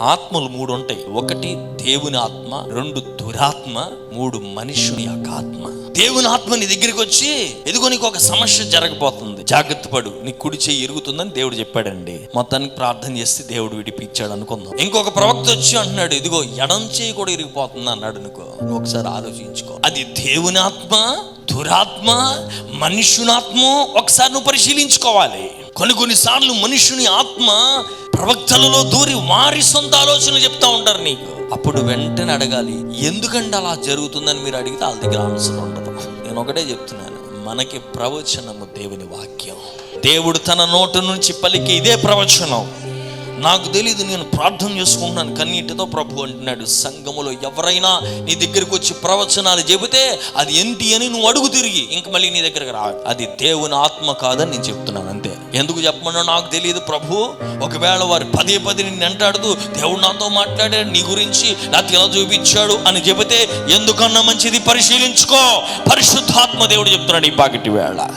ఆత్మలు మూడు ఉంటాయి ఒకటి దేవుని ఆత్మ రెండు దురాత్మ మూడు మనుషుని యొక్క ఆత్మ. దేవుని ఆత్మ నీ దగ్గరికి వచ్చి ఎదుగో నీకు ఒక సమస్య జరగబోతుంది. జాగ్రత్త పడు. నీ కుడి చేయి ఇరుగుతుందని దేవుడు చెప్పాడండి. మొత్తానికి ప్రార్థన చేస్తే దేవుడు విడిపించాడు అనుకుందాం. ఇంకొక ప్రవక్త వచ్చి అంటున్నాడు ఇదిగో ఎడం చేయి కూడా ఇరిగిపోతుంది అన్నాడు అనుకో ఒకసారి ఆలోచించుకో. అది దేవుని ఆత్మ దురాత్మ మనుషునాత్మ ఒకసారి నువ్వు పరిశీలించుకోవాలి. కొన్ని కొన్నిసార్లు మనుషుని ఆత్మ ప్రవక్తలలో దూరి వారి సొంత ఆలోచనలు చెప్తా ఉంటారు నీకు. అప్పుడు వెంటనే అడగాలి ఎందుకంటే అలా జరుగుతుందని మీరు అడిగితే వాళ్ళ దగ్గర ఆన్సర్ ఉండదు. నేను ఒకటే చెప్తున్నాను మనకి ప్రవచనము దేవుని వాక్యం. దేవుడు తన నోటు నుంచి పలికి ఇదే ప్రవచనం. నాకు తెలియదు నేను ప్రార్థన చేసుకుంటున్నాను. కన్నీటితో ప్రభు అంటున్నాడు సంఘములో ఎవరైనా నీ దగ్గరికి వచ్చి ప్రవచనాలు చెబితే అది ఏంటి అని నువ్వు అడుగు తిరిగి ఇంక మళ్ళీ నీ దగ్గరికి రా. అది దేవుని ఆత్మ కాదని నేను చెప్తున్నాను అంతే. ఎందుకు చెప్పమన్నా నాకు తెలియదు ప్రభు. ఒకవేళ వారు పదే పదే నిన్ను అంటాడుతూ దేవుడు నాతో మాట్లాడాడు నీ గురించి నాకు ఎలా చూపించాడు అని చెబితే ఎందుకన్నా మంచిది పరిశీలించుకో. పరిశుద్ధాత్మ దేవుడు చెప్తున్నాడు ఈ పాకిటి వేళ.